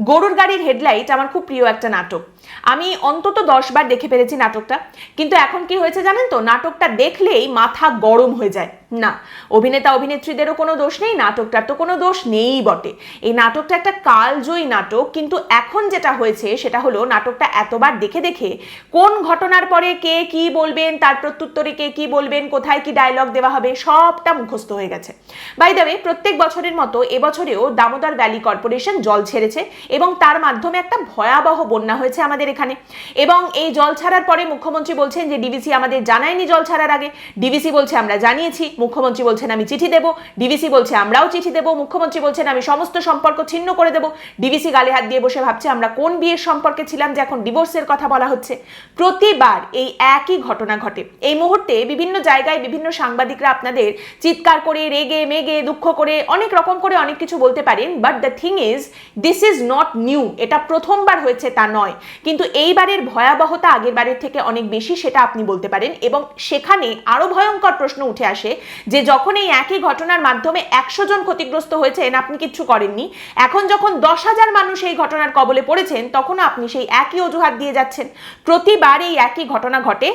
গরুর গাড়ির হেডলাইট আমার খুব প্রিয় একটা নাটক। আমি অন্তত দশবার দেখে ফেলেছি নাটকটা। কিন্তু এখন কি হয়েছে জানেন তো? নাটকটা দেখলেই মাথা গরম হয়ে যায়। না, অভিনেতা, অভিনেত্রীদেরও কোনো দোষ নেই, নাটকটার তো কোনো দোষ নেই বটে। এই নাটকটা একটা কালজয়ী নাটক, কিন্তু এখন যেটা হয়েছে সেটা হলো নাটকটা এতবার দেখে দেখে কোন ঘটনার পরে কে কি বলবেন, তার প্রত্যুত্তরে কে কি বলবেন, কোথায় কি ডায়লগ দেওয়া হবে, সবটা মুখস্থ হয়ে গেছে। বাই ওয়ে প্রত্যেক বছরের মতো এবছরেও দামোদর ভ্যালি কর্পোরেশন জল ছেড়েছে এবং তার মাধ্যমে একটা ভয়াবহ বন্যা হয়েছে আমাদের এখানে। এবং এই জল ছাড়ার পরে মুখ্যমন্ত্রী বলছেন যে ডিভিসি আমাদের জানায়নি জল ছাড়ার আগে। ডিভিসি বলছে, আমরা জানিয়েছি। মুখ্যমন্ত্রী বলছেন, আমি চিঠি দেবো। ডিভিসি বলছে, আমরাও চিঠি দেবো। মুখ্যমন্ত্রী বলছেন, আমি সমস্ত সম্পর্ক ছিন্ন করে দেবো। ডিভিসি গালে হাত দিয়ে বসে ভাবছে, আমরা কোন বিয়ের সম্পর্কে ছিলাম যে এখন ডিভোর্সের কথা বলা হচ্ছে? প্রতিবার এই একই ঘটনা ঘটে। এই মুহূর্তে বিভিন্ন জায়গায় বিভিন্ন সাংবাদিকরা আপনাদের চিৎকার করে, রেগে, মেগে, দুঃখ করে, অনেক রকম করে অনেক কিছু বলতে পারেন। But the thing is this is not new এটা প্রথমবার হয়েছে তা নয়। কিন্তু এইবারের ভয়াবহতা আগের বারের থেকে অনেক বেশি সেটা আপনি বলতে পারেন এবং সেখানে আরও ভয়ঙ্কর প্রশ্ন উঠে আসে যে যখন এই একই ঘটনার মাধ্যমে একশো জন ক্ষতিগ্রস্ত হয়েছেন, আপনি কিচ্ছু করেননি। এখন যখন দশ হাজার মানুষ এই ঘটনার কবলে পড়েছেন, তখনও আপনি সেই একই অজুহাত দিয়ে যাচ্ছেন। প্রতিবার এই একই ঘটনা ঘটে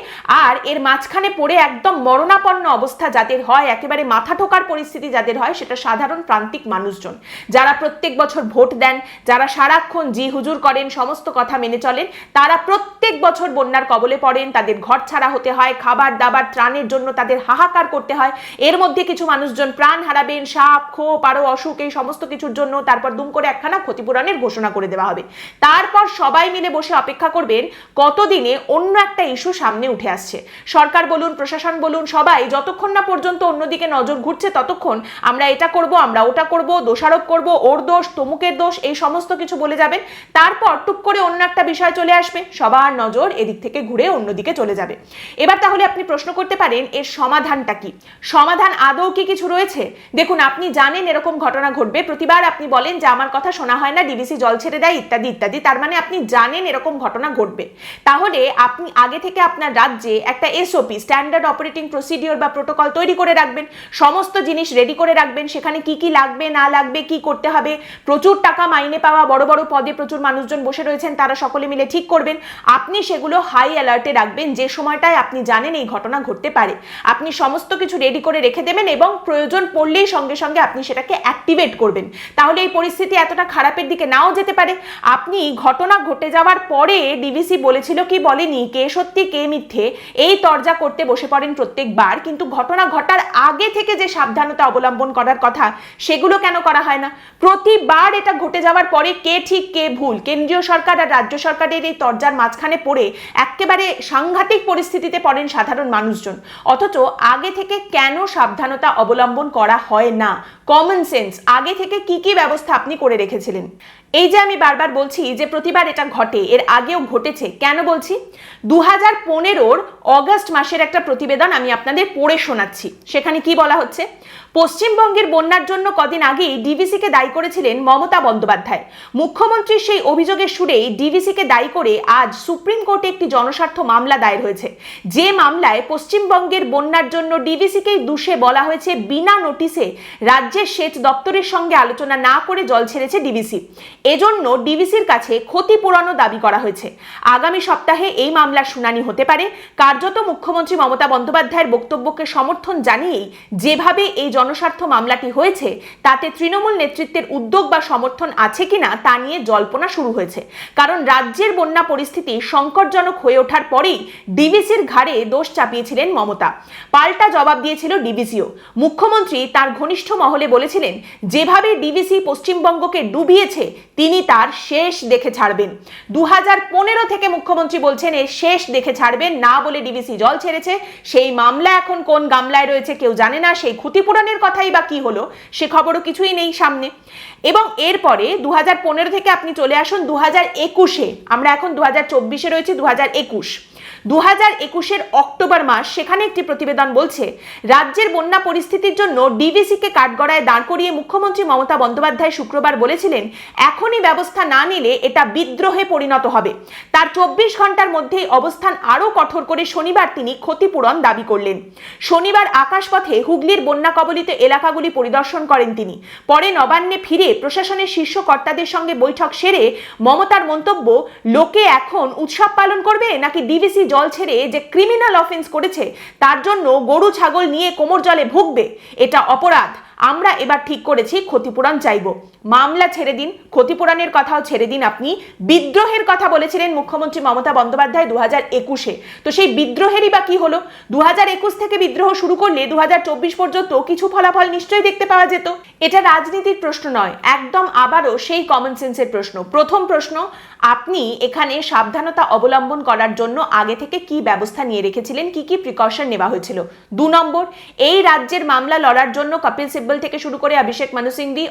আর এর মাঝখানে পড়ে একদম মরণাপন্ন অবস্থা যাদের হয়, একেবারে মাথা ঠোকার পরিস্থিতি যাদের হয়, সেটা সাধারণ প্রান্তিক মানুষজন। যারা প্রত্যেক বছর ভোট দেন, যারা সারাক্ষণ জি হুজুর করেন, সমস্ত কথা মেনে চলেন তারা প্রত্যেক বছর বন্যার কবলে পড়েন, তাদের ঘর ছাড়া হতে হয়, খাবার দাবার, ত্রাণের জন্য তাদের হাহাকার করতে হয়। এর মধ্যে কিছু মানুষজন প্রাণ হারাবেন, সাপ, খোপ, আরও অসুখ, এই সমস্ত কিছুর জন্য তারপর দুম করে একখানা ক্ষতিপূরণের ঘোষণা করে দেওয়া হবে। তারপর সবাই মিলে বসে অপেক্ষা করবেন, কতদিনে অন্য একটা ইস্যু সামনে উঠে আসছে। সরকার বলুন, প্রশাসন বলুন, সবাই, যতক্ষণ না পর্যন্ত অন্যদিকে নজর ঘুরছে ততক্ষণ আমরা এটা করব, আমরা ওটা করব, দোষারোপ করব, ওর দোষ, তমুকের দোষ, এই সমস্ত কিছু বলে যাবেন। তারপর টুক করে অন্য একটা বিষয় চলে আসবে, সবার নজর এদিক থেকে ঘুরে অন্যদিকে চলে যাবে। এবার তাহলে আপনি প্রশ্ন করতে পারেন, এর সমাধানটা কি? সমাধান আদৌ কি কিছু রয়েছে? দেখুন, আপনি জানেন এরকম ঘটনা ঘটবে। প্রতিবার আপনি বলেন যে, আমার কথা শোনা হয় না, ডিবিসি জল ছেড়ে দেয়, ইত্যাদি ইত্যাদি। তার মানে আপনি জানেন এরকম ঘটনা ঘটবে। তাহলে আপনি আগে থেকে আপনার রাজ্যে একটা এসওপি স্ট্যান্ডার্ড অপারেটিং প্রসিডিওর বা প্রোটোকল তৈরি করে রাখবেন। সমস্ত জিনিস রেডি করে রাখবেন। সেখানে কি কি লাগবে, না লাগবে, কি করতে হবে? প্রচুর টাকা মাইনে পাওয়া বড় বড় পদে প্রচুর মানুষজন বসে রয়েছেন। তারা সকলে মিলে ঠিক করবেন। আপনি সেগুলো হাই অ্যালার্টে রাখবেন। যে সময়টায় আপনি জানেন এই ঘটনা ঘটতে পারে। আপনি সমস্ত কিছু রেডি করে রেখে দেবেন এবং প্রয়োজন পড়লেই সঙ্গে সঙ্গে আপনি সেটাকে অ্যাক্টিভেট করবেন। তাহলে এই পরিস্থিতি এতটা খারাপের দিকে নাও যেতে পারে। আপনি ঘটনা ঘটে যাওয়ার পরে ডিভিসি বলেছিল কি বলেনি, কে সত্যি, কে মিথ্যে, এই তরজা করতে বসে পড়েন প্রত্যেকবার। কিন্তু ঘটনা ঘটার আগে থেকে যে সাবধানতা অবলম্বন করার কথা, সেগুলো কেন করা হয় না? প্রতিবার এটা ঘটে যাওয়ার পরে কে ঠিক, কে ভুল? কেন্দ্রীয় সরকার আর রাজ্য সরকারের এই তরজার মাঝখানে পড়ে একেবারে সাংঘাতিক পরিস্থিতিতে পড়েন সাধারণ মানুষজন। অথচ আগে থেকে কেন সাবধানতা অবলম্বন করা হয় না? কমন সেন্স আগে থেকে কি কি ব্যবস্থা আপনি করে রেখেছিলেন? এই যে আমি বারবার বলছি যে প্রতিবার এটা ঘটে, এর আগেও ঘটেছে, কেন বলছি? দু হাজার পনেরোর অগস্ট মাসের একটা প্রতিবেদন আমি আপনাদের পড়ে শোনাচ্ছি। সেখানে কি বলা হচ্ছে? পশ্চিমবঙ্গের বন্যার জন্য কদিন আগেই ডিভিসিকে দায়ী করেছিলেন মমতা বন্দ্যোপাধ্যায়। মুখ্যমন্ত্রীর সেই অভিযোগের সুরেই ডিভিসিকে দায়ী করে আজ সুপ্রিম কোর্টে একটি জনস্বার্থ মামলা দায়ের হয়েছে। যে মামলায় পশ্চিমবঙ্গের বন্যার জন্য ডিভিসিকেই দুষে বলা হয়েছে বিনা নোটিসে রাজ্যের সেচ দপ্তরের সঙ্গে আলোচনা না করে জল ছেড়েছে ডিভিসি এজন্য ডিভিসির কাছে ক্ষতিপূরণও দাবি করা হয়েছে। আগামী সপ্তাহে এই মামলার শুনানি হতে পারে। কার্যত মুখ্যমন্ত্রী মমতা বন্দ্যোপাধ্যায়ের বক্তব্যকে সমর্থন জানিয়েই যেভাবে এই জনস্বার্থ মামলাটি হয়েছে, তাতে তৃণমূল নেতৃত্বের উদ্যোগ বা সমর্থন আছে কিনা তা নিয়ে জল্পনা শুরু হয়েছে। কারণ রাজ্যের বন্যা পরিস্থিতি সংকটজনক হয়ে ওঠার পরেই ডিভিসির ঘাড়ে দোষ চাপিয়েছিলেন মমতা। পাল্টা জবাব দিয়েছিল ডিবিসিও। মুখ্যমন্ত্রী তার ঘনিষ্ঠ মহলে বলেছিলেন, যেভাবে ডিভিসি পশ্চিমবঙ্গকে ডুবিয়েছে, তিনি তার শেষ দেখে ছাড়বেন। দু থেকে মুখ্যমন্ত্রী বলছেন এর শেষ দেখে ছাড়বেন, না বলে ডিভিসি জল ছেড়েছে। সেই মামলা এখন কোন গামলায় রয়েছে কেউ জানে না, সেই ক্ষতিপূরণের কথাই বা কি হলো, সে খবরও কিছুই নেই সামনে। এবং এরপরে দু থেকে আপনি চলে আসুন দু একুশে, আমরা এখন দু হাজার চব্বিশে রয়েছি দু একুশ। দু হাজার একুশের অক্টোবর মাস, সেখানে একটি প্রতিবেদন বলছে, রাজ্যের বন্যা পরিস্থিতির জন্য ডিভিসিকে কাঠগড়ায় দাঁড় করিয়ে মুখ্যমন্ত্রী মমতা বন্দ্যোপাধ্যায় শুক্রবার বলেছিলেন, এখনই ব্যবস্থা না নিলে এটা বিদ্রোহে পরিণত হবে। তার চব্বিশ ঘণ্টার মধ্যেই অবস্থান আরও কঠোর করে শনিবার তিনি ক্ষতিপূরণ দাবি করলেন। শনিবার আকাশপথে হুগলির বন্যা কবলিত এলাকাগুলি পরিদর্শন করেন তিনি। পরে নবান্নে ফিরে প্রশাসনের শীর্ষ কর্তাদের সঙ্গে বৈঠক সেরে মমতার মন্তব্য, লোকে এখন উৎসব পালন করবে নাকি ডিভিসি জল ছেড়ে যে ক্রিমিনাল অফেন্স করেছে, তার জন্য গরু, ছাগল নিয়ে কোমর জলে ভুগবে, এটা অপরাধ। আমরা এবার ঠিক করেছি ক্ষতিপূরণ চাইব। মামলা ছেড়ে দিন, ক্ষতিপূরণের কথাও ছেড়ে দিন আপনি। বিদ্রোহের কথা বলেছিলেন মুখ্যমন্ত্রী মমতা বন্দ্যোপাধ্যায় দু হাজার তো সেই বিদ্রোহেরই বা কি হলো? দু হাজার একুশ থেকে বিদ্রোহ শুরু করলে দু হাজার চব্বিশ পর্যন্ত কিছু ফলাফল নিশ্চয়ই দেখতে পাওয়া যেত। এটা রাজনীতির প্রশ্ন নয়, একদম আবারও সেই কমন সেন্সের প্রশ্ন। প্রথম প্রশ্ন, আপনি এখানে সাবধানতা অবলম্বন করার জন্য আগে থেকে কি ব্যবস্থা নিয়ে রেখেছিলেন? কি কি প্রিকশন নেওয়া হয়েছিল? দু নম্বর, এই রাজ্যের মামলা লড়ার জন্য কপিল সিব্বল থেকে শুরু করে অভিষেক মানু সিংভি,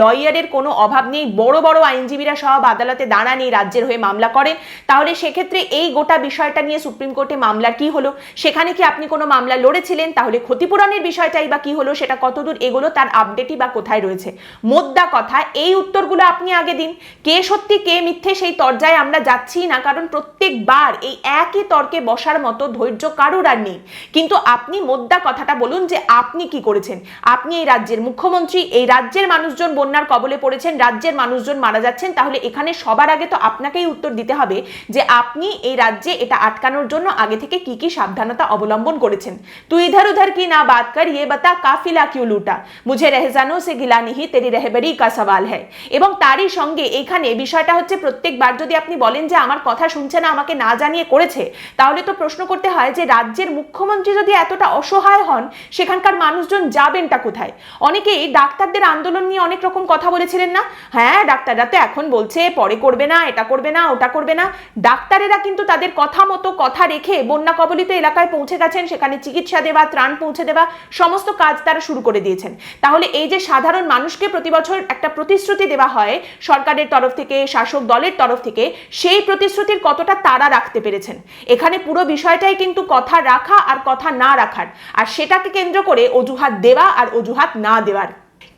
লয়ারের কোনো অভাব নেই। বড় বড় আইনজীবীরা সব আদালতে দাঁড়ান, এই রাজ্যের হয়ে মামলা করেন। তাহলে সেক্ষেত্রে এই গোটা বিষয়টা নিয়ে সুপ্রিম কোর্টে মামলা কি হলো? সেখানে কি আপনি কোনো মামলা লড়েছিলেন? তাহলে ক্ষতিপূরণের বিষয়টাই বা কি হলো? সেটা কতদূর এগোলো? তার আপডেটই বা কোথায় রয়েছে? মোদ্দা কথা, এই উত্তরগুলো আপনি আগে দিন। কে সত্যি, কে মিথ্যে সেই তর্জায় আমরা যাচ্ছি না, কারণ প্রত্যেকবার এই একই তর্কে বসার মতো ধৈর্য কারোর আর নেই। কিন্তু আপনি মোদ্দা কথাটা বলুন যে আপনি কি করেছেন? আপনি এই রাজ্যের মুখ্যমন্ত্রী, এই রাজ্যের মানুষজন বন্যার কবলে পড়েছেন, রাজ্যের মানুষজন মারা যাচ্ছেন, তাহলে এখানে সবার আগে তো আপনাকেই উত্তর দিতে হবে যে আপনি এই রাজ্যে এটা আটকানোর জন্য আগে থেকে কি কি সাবধানতা অবলম্বন করেছেন। তুই ইধার উধার কি না বাত কর ইয়ে বাতা কাফিলা কিউ লুটা। মুঝে রেহজানো সে গিলা নিহি তেরি রেহবরি কা সওয়াল হ্যায়। এবং তারই সঙ্গে এখানে বিষয়টা হচ্ছে প্রত্যেকবার যদি আপনি বলেন যে আমার কথা শুনছে না, আমাকে না জানিয়ে করেছে, তাহলে তো প্রশ্ন করতে হয় যে রাজ্যের মুখ্যমন্ত্রী যদি এতটা অসহায় হন, সেখানকার মানুষজন যাবেনটা কোথায়? অনেকেই ডাক্তারদের আন্দোলন নিয়ে অনেক রকম কথা বলেছিলেন না? হ্যাঁ ডাক্তাররা তো এখন বলছে, পরে করবে না, এটা করবে না, ওটা করবে না। ডাক্তারেরা কিন্তু তাদের কথা মতো কথা রেখে বন্যা কবলিত এলাকায় পৌঁছে গেছেন, সেখানে চিকিৎসা দেওয়া, ত্রাণ পৌঁছে দেওয়া, সমস্ত কাজ তারা শুরু করে দিয়েছেন। তাহলে এই যে সাধারণ মানুষকে প্রতি বছর একটা প্রতিশ্রুতি দেওয়া হয়, সরকারের তরফ থেকে, শাসক দলের তরফ থেকে, সেই প্রতিশ্রুতির কতটা তারা রাখতে পেরেছেন? এখানে পুরো বিষয়টাই কিন্তু কথা রাখা আর কথা না রাখার। আর সেটাকে কেন্দ্র করে অজুহাত দেওয়া আর অজুহাত না দেওয়ার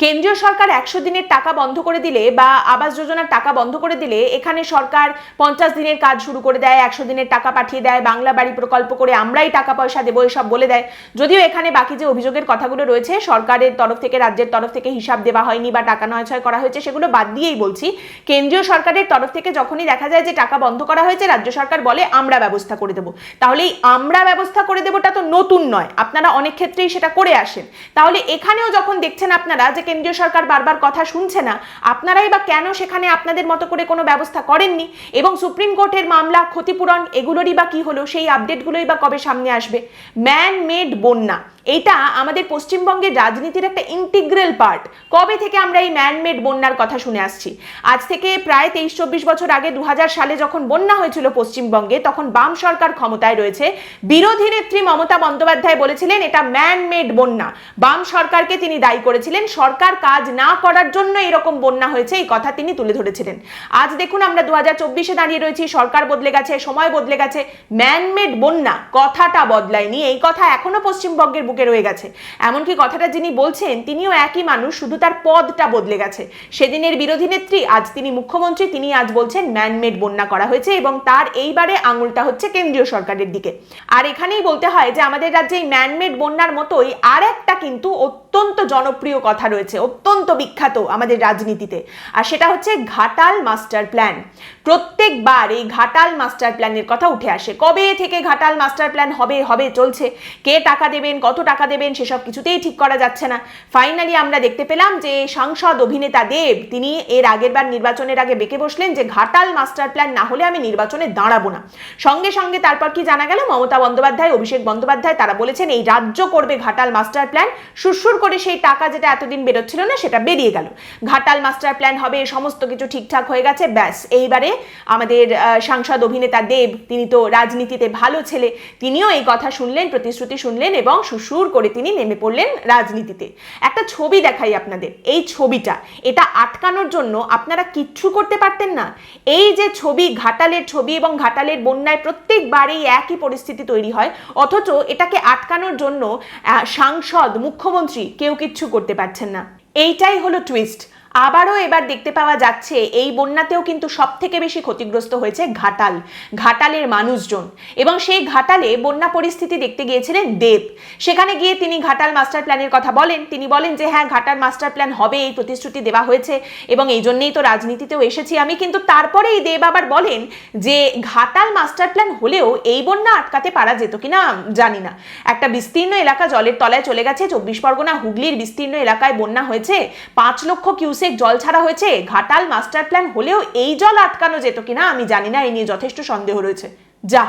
কেন্দ্রীয় সরকার একশো দিনের টাকা বন্ধ করে দিলে বা আবাস যোজনার টাকা বন্ধ করে দিলে এখানে সরকার পঞ্চাশ দিনের কাজ শুরু করে দেয়, একশো দিনের টাকা পাঠিয়ে দেয়, বাংলা বাড়ি প্রকল্প করে আমরাই টাকা পয়সা দেবো, এসব বলে দেয়। যদিও এখানে বাকি যে অভিযোগের কথাগুলো রয়েছে, সরকারের তরফ থেকে, রাজ্যের তরফ থেকে হিসাব দেওয়া হয়নি বা টাকা নয় ছয় করা হয়েছে, সেগুলো বাদ দিয়েই বলছি। কেন্দ্রীয় সরকারের তরফ থেকে যখনই দেখা যায় যে টাকা বন্ধ করা হয়েছে, রাজ্য সরকার বলে, আমরা ব্যবস্থা করে দেবো। তাহলে এই আমরা ব্যবস্থা করে দেবোটা তো নতুন নয়। আপনারা অনেক ক্ষেত্রেই সেটা করে আসেন। তাহলে এখানেও যখন দেখছেন আপনারা যে কেন্দ্রীয় সরকার বারবার কথা শুনছে না, আপনারাই বা কেন সেখানে আপনাদের মতো করে কোনো ব্যবস্থা করেননি? এবং সুপ্রিম কোর্টের মামলা, ক্ষতিপূরণ, এগুলোরই বা কি হলো? সেই আপডেটগুলোই বা কবে সামনে আসবে? ম্যান মেড বন্যা। এইটা আমাদের পশ্চিমবঙ্গের রাজনীতির একটা ইন্টিগ্রাল পার্ট। কবে থেকে আমরা এই ম্যানমেড বন্যার কথা শুনে আসছি? আজ থেকে প্রায় তেইশ চব্বিশ বছর আগে দু হাজার সালে যখন বন্যা হয়েছিল পশ্চিমবঙ্গে, তখন বাম সরকার ক্ষমতায় রয়েছে। বিরোধী নেত্রী মমতা বন্দ্যোপাধ্যায় বলেছিলেন, এটা ম্যানমেড বন্যা। বাম সরকারকে তিনি দায়ী করেছিলেন, সরকার কাজ না করার জন্য এরকম বন্যা হয়েছে, এই কথা তিনি তুলে ধরেছিলেন। আজ দেখুন আমরা দু হাজার চব্বিশে দাঁড়িয়ে রয়েছি, সরকার বদলে গেছে, সময় বদলে গেছে ম্যানমেড বন্যা, কথাটা বদলায়নি, এই কথা এখনও পশ্চিমবঙ্গের বুকে রয়ে গেছে। এমনকি কথাটা যিনি বলছেন, তিনিও একই মানুষ, শুধু তার পদটা বদলে গেছে। সেদিনের বিরোধী নেত্রী, আজ তিনি মুখ্যমন্ত্রী, তিনি আজ বলছেন ম্যানমেড বন্যা করা হয়েছে এবং তার এইবারে আঙুলটা হচ্ছে কেন্দ্রীয় সরকারের দিকে। আর এখানেই বলতে হয় যে, আমাদের রাজ্যে এই ম্যানমেড বন্যার মতোই আর একটা কিন্তু অত্যন্ত জনপ্রিয় কথা রয়েছে, অত্যন্ত বিখ্যাত আমাদের রাজনীতিতে। আর সেটা হচ্ছে ঘাটাল মাস্টার প্ল্যান। প্রত্যেকবার এই ঘাটাল মাস্টার প্ল্যানের কথা উঠে আসে। কবে থেকে ঘাটাল মাস্টার প্ল্যান হবে হবে, চলছে, কে টাকা দেবেন, কত টাকা দেবেন, সেসব কিছুতেই ঠিক করা যাচ্ছে না। ফাইনালি আমরা দেখতে পেলাম যে সাংসদ অভিনেতা দেব, তিনি এর আগের বার নির্বাচনের আগে বেঁকে বসলেন যে ঘাটাল মাস্টার প্ল্যান না হলে আমি নির্বাচনে দাঁড়াবো না। সঙ্গে সঙ্গে তারপর কি জানা গেল? মমতা বন্দ্যোপাধ্যায়, অভিষেক বন্দ্যোপাধ্যায়, তারা বলেছেন এই রাজ্য করবে ঘাটাল মাস্টার প্ল্যান। সুরসুর করে সেই টাকা যেটা এতদিন বেরোচ্ছিল না, সেটা বেরিয়ে গেল। ঘাটাল মাস্টার প্ল্যান হবে সমস্ত কিছু ঠিকঠাক হয়ে গেছে, ব্যাস। এইবারে আমাদের সাংসদ অভিনেতা দেব, তিনি তো রাজনীতিতে ভালো ছেলে, তিনিও এই কথা শুনলেন, প্রতিশ্রুতি শুনলেন এবং সুসুর করে তিনি নেমে পড়লেন রাজনীতিতে। একটা ছবি দেখাই আপনাদের। এই ছবিটা, এটা আটকানোর জন্য আপনারা কিচ্ছু করতে পারতেন না। এই যে ছবি, ঘাটালের ছবি এবং ঘাটালের বন্যায় প্রত্যেকবারেই একই পরিস্থিতি তৈরি হয়, অথচ এটাকে আটকানোর জন্য সাংসদ, মুখ্যমন্ত্রী কেউ কিচ্ছু করতে পারছেন না। এইটাই হলো টুইস্ট আবারও এবার দেখতে পাওয়া যাচ্ছে, এই বন্যাতেও কিন্তু সব থেকে বেশি ক্ষতিগ্রস্ত হয়েছে ঘাটাল, ঘাটালের মানুষজন। এবং সেই ঘাটালে বন্যা পরিস্থিতি দেখতে গিয়েছিলেন দেব। সেখানে গিয়ে তিনি ঘাটাল মাস্টার প্ল্যানের কথা বলেন। তিনি বলেন যে হ্যাঁ ঘাটাল মাস্টার প্ল্যান হবে, এই প্রতিশ্রুতি দেওয়া হয়েছে এবং এই জন্যেই তো রাজনীতিতেও এসেছি আমি। কিন্তু তারপরেই দেব আবার বলেন যে, ঘাটাল মাস্টার প্ল্যান হলেও এই বন্যা আটকাতে পারা যেত কিনা জানি না। একটা বিস্তীর্ণ এলাকা জলের তলায় চলে গেছে, চব্বিশ পরগনা হুগলির বিস্তীর্ণ এলাকায় বন্যা হয়েছে। পাঁচ লক্ষ কিউসেক জল ছাড়া হয়েছে, ঘাটাল মাস্টার প্ল্যান হলেও এই জল আটকানো যেত কিনা আমি জানি না, এই নিয়ে যথেষ্ট সন্দেহ রয়েছে। যা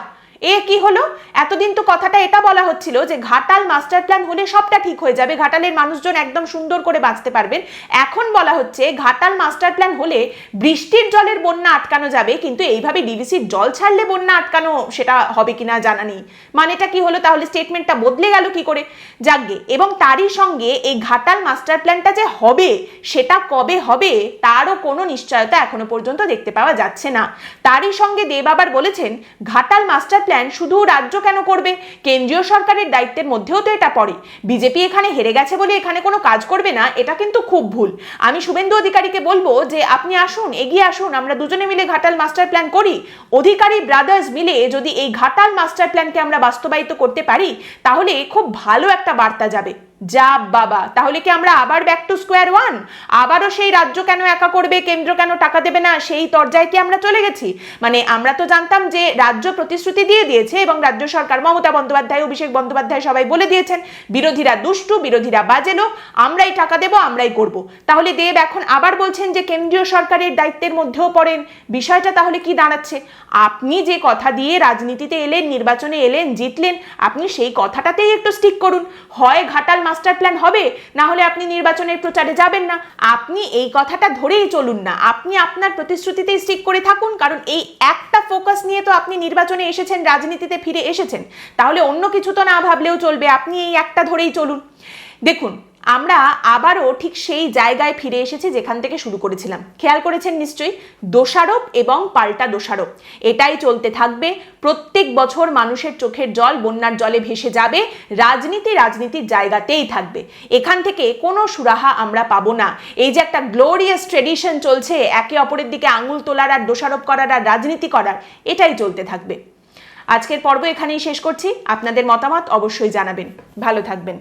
এ কি হলো? এতদিন তো কথাটা এটা বলা হচ্ছিল যে ঘাটাল মাস্টার প্ল্যান হলে সবটা ঠিক হয়ে যাবে, ঘাটালের মানুষজন একদম সুন্দর করে বাঁচতে পারবেন। এখন বলা হচ্ছে ঘাটাল মাস্টার প্ল্যান হলে বৃষ্টির জলের বন্যা আটকানো যাবে, কিন্তু এইভাবে ডিভিসির জল ছাড়লে বন্যা আটকানো সেটা হবে কিনা জানা নেই। মানেটা কি হলো? তাহলে স্টেটমেন্টটা বদলে গেল কি করে? যাকগে, এবং তারই সঙ্গে এই ঘাটাল মাস্টার প্ল্যানটা যে হবে, সেটা কবে হবে, তারও কোনো নিশ্চয়তা এখনও পর্যন্ত দেখতে পাওয়া যাচ্ছে না। তারই সঙ্গে দেব আবার বলেছেন, ঘাটাল মাস্টার প্ল্যান শুধু রাজ্য কেন করবে? কেন্দ্রীয় সরকারের দায়িত্বের মধ্যেও তো এটা পড়ে। বিজেপি এখানে হেরে গেছে বলে এখানে কোনো কাজ করবে না, এটা কিন্তু খুব ভুল। আমি শুভেন্দু অধিকারীকে বলব যে, আপনি আসুন, এগিয়ে আসুন, আমরা দুজনে মিলে ঘাটাল মাস্টার প্ল্যান করি। অধিকারী ব্রাদার্স মিলে যদি এই ঘাটাল মাস্টার প্ল্যানকে আমরা বাস্তবায়িত করতে পারি, তাহলে খুব ভালো একটা বার্তা যাবে। যা বাবা। তাহলে কি আমরা আবার ব্যাক টু স্কোয়ার ওয়ান আবারও সেই রাজ্য কেন একা করবে, কেন্দ্র কেন টাকা দেবে না, সেই তরজায় কি আমরা চলে গেছি? মানে আমরা তো জানতাম যে রাজ্য প্রতিশ্রুতি দিয়ে দিয়েছে এবং রাজ্য সরকার মমতা বন্দ্যোপাধ্যায়, অভিষেক বন্দ্যোপাধ্যায় সবাই বলে দিয়েছেন, বিরোধীরা দুষ্টু, বিরোধীরা বাজে লোক, আমরাই টাকা দেবো, আমরাই করব। তাহলে দেব এখন আবার বলছেন যে কেন্দ্রীয় সরকারের দায়িত্বের মধ্যেও পড়েন। বিষয়টা তাহলে কি দাঁড়াচ্ছে? আপনি যে কথা দিয়ে রাজনীতিতে এলেন, নির্বাচনে এলেন, জিতলেন, আপনি সেই কথাটাতেই একটু স্টিক করুন। হয় ঘাটাল মাস্টার প্ল্যান হবে না হলে আপনি নির্বাচনের প্রচারে যাবেন না। আপনি এই কথাটা ধরেই চলুন না। আপনি আপনার প্রতিশ্রুতিতেই স্টিক করে থাকুন, কারণ এই একটা ফোকাস নিয়ে তো আপনি নির্বাচনে এসেছেন, রাজনীতিতে ফিরে এসেছেন। তাহলে অন্য কিছু তো না ভাবলেও চলবে। আপনি এই একটা ধরেই চলুন। দেখুন, আমরা আবারও ঠিক সেই জায়গায় ফিরে এসেছি যেখান থেকে শুরু করেছিলাম। খেয়াল করেছেন নিশ্চয়ই? দোষারোপ এবং পাল্টা দোষারোপ। এটাই চলতে থাকবে। প্রত্যেক বছর মানুষের চোখের জল বন্যার জলে ভেসে যাবে। রাজনীতি রাজনীতির জায়গাতেই থাকবে। এখান থেকে কোনো সুরাহা আমরা পাবো না। এই যে একটা গ্লোরিয়াস ট্রেডিশন চলছে, একে অপরের দিকে আঙুল তোলার আর দোষারোপ করার আর রাজনীতি করার, এটাই চলতে থাকবে। আজকের পর্ব এখানেই শেষ করছি। আপনাদের মতামত অবশ্যই জানাবেন। ভালো থাকবেন।